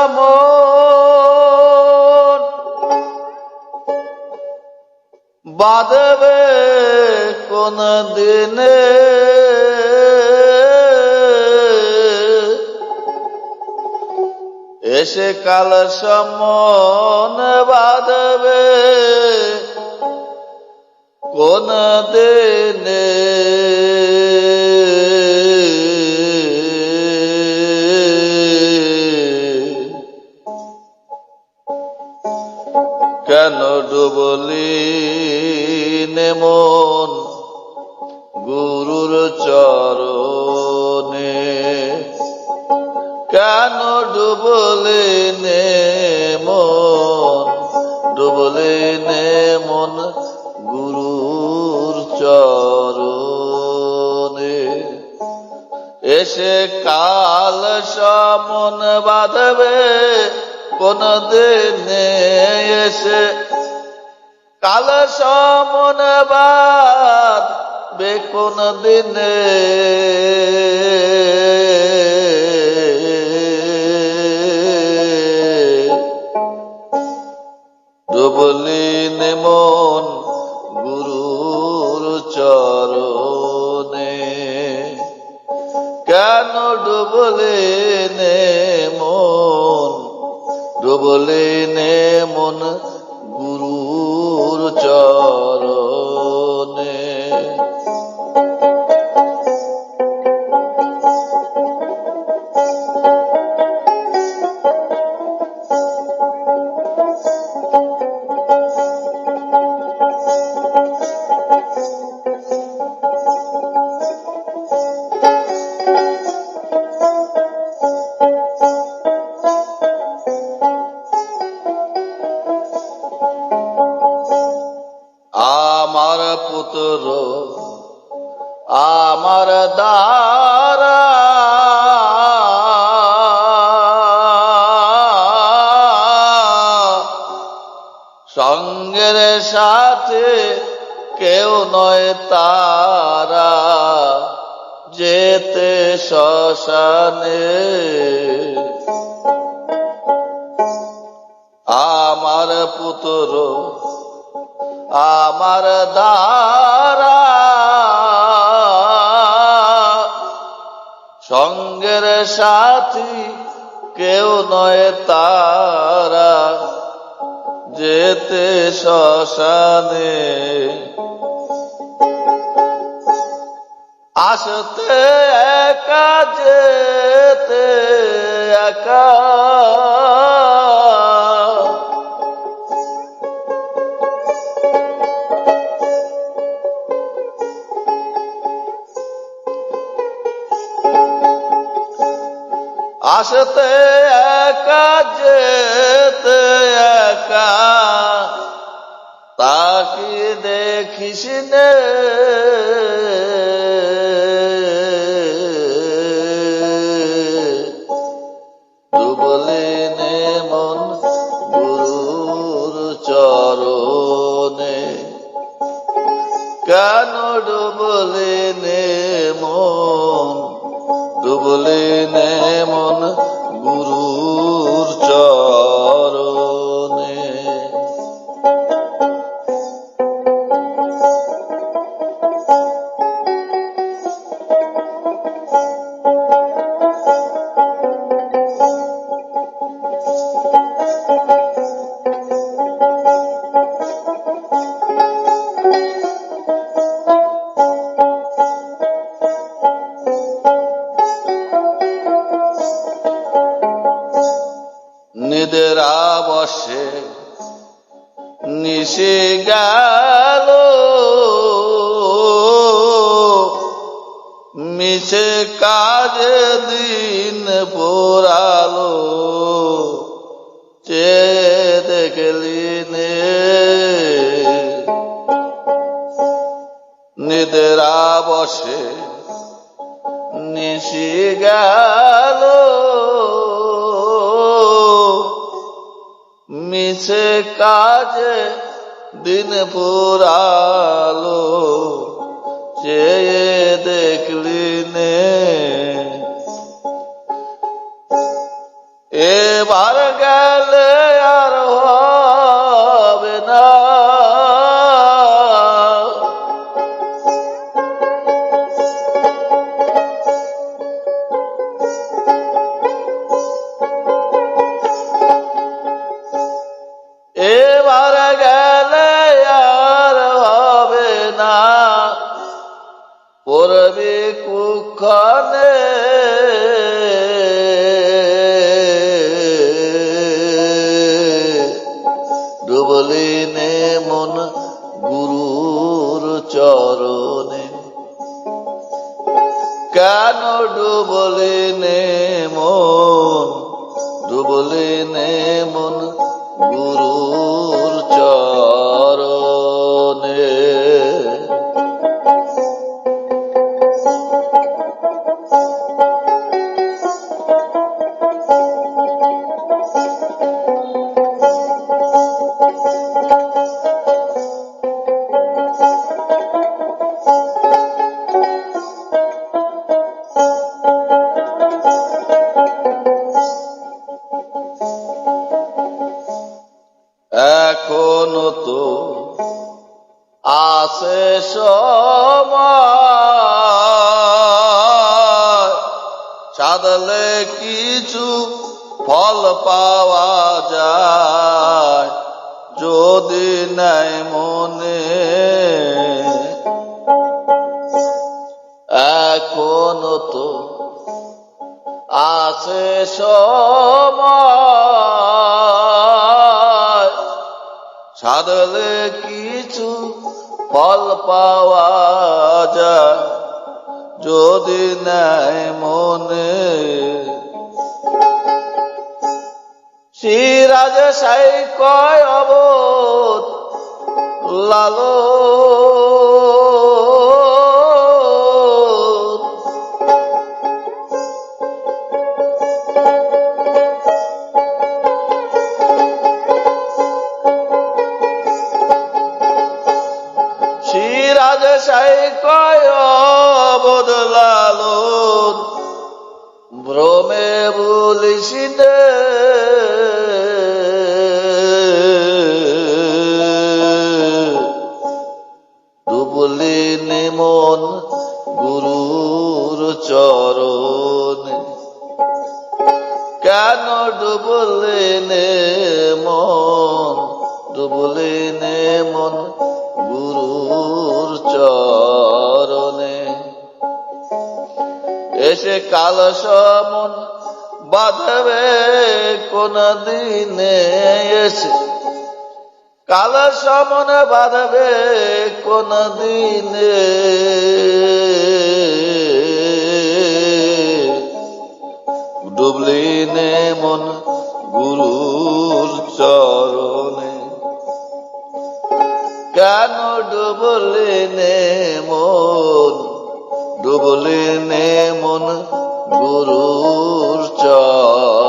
সম বাঁধবে কোন দিনে এসে কাল সমন বাঁধবে কোন দিনে ডুবলি নেমন গুরুর চরণে। কেন ডুবলে নে মন ডুবলে নে মন গুরুর চরণে? এসে কাল সমন বাঁধবে কোন দিনে এসে কাল সমন বাদ বেকোন দিনে। ডুবলি নেমন গুরুর চরণে। কেন ডুবলে নে মন ডুবলে নে মন Oh. সঙ্গের সাথে কেউ নয় তারা। যেতে শ্মশানে। আমার পুত্র, আমার দ্বারা। সঙ্গের সাথী কেউ নয় তারা। যেতে শ্মশানে। আসতে একা যেতে একা। আসতে একা যেতে একা তাকে দেখিস ডুবলে কেন ডুবলে নে মন? ডুবলে নে মন বসে নিশে গেল মিশে কাজে দিন পোড়ালো চে দেখলি নিদেরা বসে নিশি গেল মিছে কাজে দিন পুরালো চেয়ে দেখলি নে। এবার গেলে নে মন গুরুর চরণে। কেন ডুবলে নে মন ডুবলে নে মন আছে সাদলে কিছু ফল পাওয়া যায় যদি নাই মনে। এখনও তো আছে সাধলে কিছু ফল পাওয়া যায়। যদি নাই মনে। সিরাজ সাই কয় অবোধ লালো সাই কয় বদলালো ভ্রমে বলিস ডুবলি নিমন গুরুর চরণে। কেন ডুবলে নে মন ডুবলে নে গুরুর চরণে। এসে কাল সমন বাঁধবে কোন দিনে এসে। কাল সমন বাঁধবে কোন দিনে ডুবলি নে মন গুরুর চরণে। কেন ডুবলি নে মন ডুবলে নে মন গুরুর চরণে